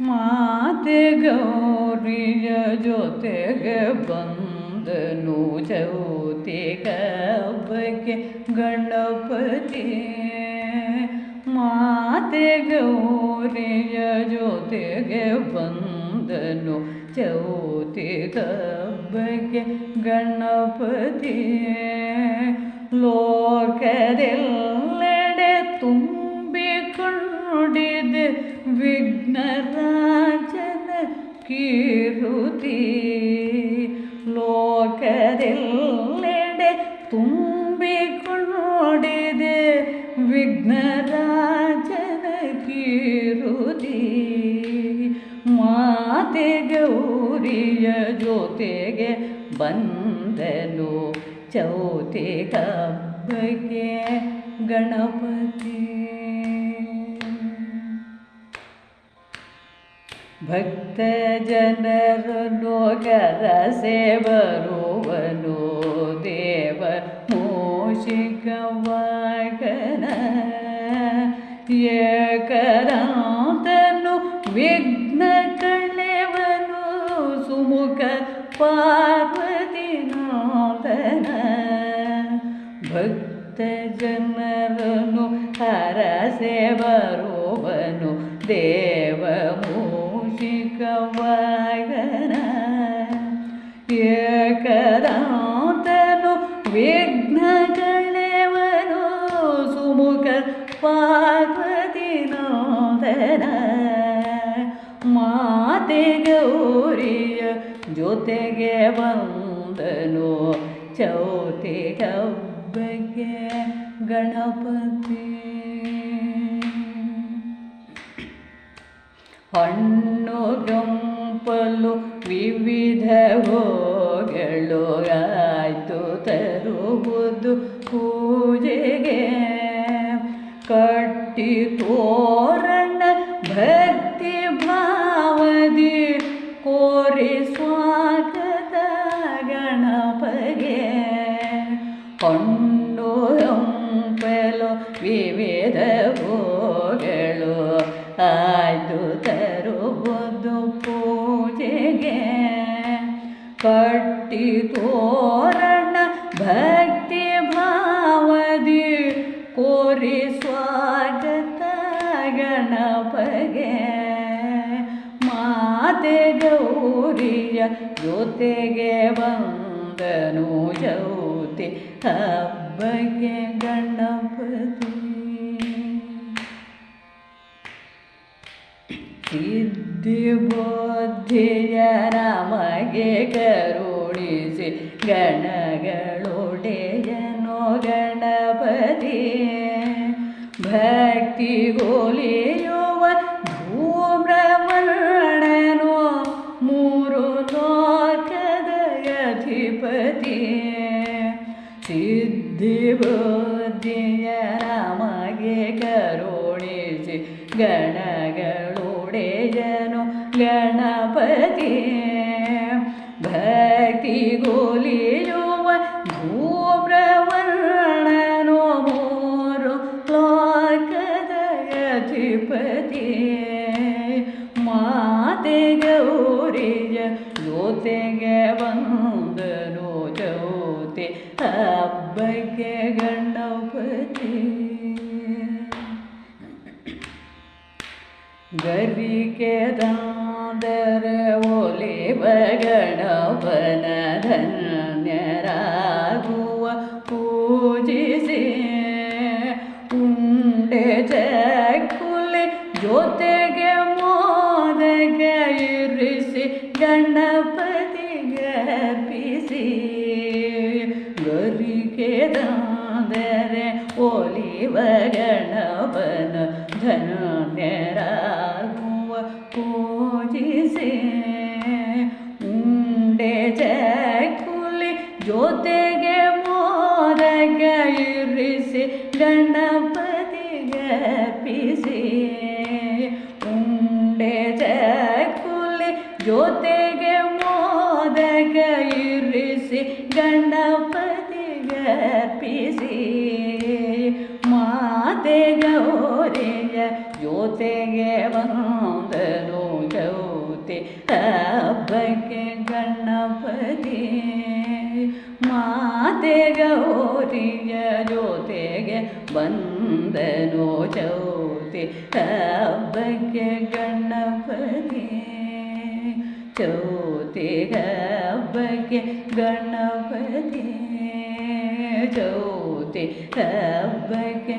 ಮಾತೆ ಗೌರಿಯ ಜೊತೆಗೆ ಬಂದನು ಚೌತಿಗ ಬಗ್ಗೆ ಗಣಪತಿ ಮಾತೆ ಗೌರಿಯ ಜೊತೆಗೆ ಬಂದನು ಚೌತಿಗ ಬಗ್ಗೆ ಗಣಪತಿ ಲೋಕದೆಲ್ಲೆಡೆ ವಿಘ್ನರಾಜನ ಕೀರುತಿ ಲೋಕದೆಲ್ಲೆಡೆ ತುಂಬಿಕೊಂಡಿದೆ ವಿಘ್ನರಾಜನ ಕೀರುತಿ ಮಾತೆ ಗೌರಿಯ ಜೊತೆಗೆ ಬಂದನು ಚೌತಿ ಹಬ್ಬಕ್ಕೆ ಗಣಪತಿ ಭಕ್ತ ಜನರು ನೋಗರ ಸೇವರುವನು ದೇವ ಮೋಷಿಕವಾಗನ. ಏಕರಾತನು ವಿಘ್ನ ಕಳೆವನು ಸುಮುಖ ಪಾರ್ವತಿ ನಾದನ ಭಕ್ತ ಜನರನು ಹರ ಸೇವರುವನು ದೇವ ಏಕರಾತನು ವಿಘ್ನ ಕಳೆವನು ಸುಮುಖ ಪಾರ್ವತಿ ನೋದನ ಮಾತೆ ಗೌರಿಯ ಜೊತೆಗೆ ಬಂದನು ಚೌತಿ ಹಬ್ಬಕ್ಕೆ ಗಣಪತಿ. ಹಣ್ಣು ಗಂಪಲು ವಿವಿಧ ಹೋಗಳು ಆಯ್ತು ತರುವುದು ಪೂಜೆಗೆ. ಕಟ್ಟಿ ತೋರಣ ಭಕ್ತಿ ಭಾವದಿ ಕೋರಿ ಸ್ವಾಗತ ಗಣಪಗೆ. ಹಣ್ಣು ಹಂಪಲು ವಿವಿಧ ಹೋಗಳು ಆಯ್ತು ತರುವುದು ಕಟ್ಟಿ ತೋರಣ ಭಕ್ತಿ ಭಾವದಿ ಕೋರಿ ಸ್ವಾಗತ ಗಣಪಗೆ. ಮಾತೆ ಗೌರಿಯ ಜೊತೆಗೆ ಬಂದನು ಜೌತಿ ಹಬ್ಬಗೆ ಗಣಪತಿ. ಸಿದ್ಧಿ ಬುದ್ಧಿಯ ನಮಗೆ ಕರುಣಿಸಿ ಗಣಗಳೊಡೆಯನು ಗಣಪತಿ. ಭಕ್ತಿ ಗೋಲಿಯುವ ಧೂಮ್ರವರ್ಣನು ಮೂರು ಲೋಕದ ಅಧಿಪತಿ. ಸಿದ್ಧಿ ಬುದ್ಧಿಯ ನಮಗೆ ಕರುಣಿಸಿ ಗಣಗಳೊಡೆಯನು ഉടയനു ഗണപതി. ഭക്തി ഗോലിയുവ ഭൂപ്രവർണനോ മോരു ലോകതയധിപതി മാതെ ഗൗരിയ ജ്യോതിക വന്ദനോ ജ്യോതി അബ്ബഗ ഗരികേദാദര ഒലിവ ഗണപന ധന്യരാഘുവ പൂജിസി. ഉണ്ടേ ജക്കുലെ ജ്യോതിക മോദക ഇരിസി ഗണപതി ഗർഭിസി ഗരികേദാദര ഒലിവ ഗണപന ധന ಪೂಜಿಸಿ ಉಂಡೆ ಚಕ್ಕುಲಿ ಜೊತೆಗೆ ಮೋದಕ ಇರಿಸಿ ಗಣಪತಿಗೆ ಅರ್ಪಿಸಿ ಉಂಡೆ ಚಕ್ಕುಲಿ ಜೊತೆಗೆ ಮೋದಕ ಇರಿಸಿ ಗಣಪತಿಗೆ ಅರ್ಪಿಸಿ ಗಣಪತಿ ಮಾತೆ ಗೌರಿಯ ಜೊತೆಗೆ ಬಂದನು ಚೌತಿ ಹಬ್ಬಕ್ಕೆ ಗಣಪತಿ ಚೌತಿ ಹಬ್ಬಕ್ಕೆ ಗಣಪತಿ ಚೌತಿ ಹಬ್ಬಕ್ಕೆ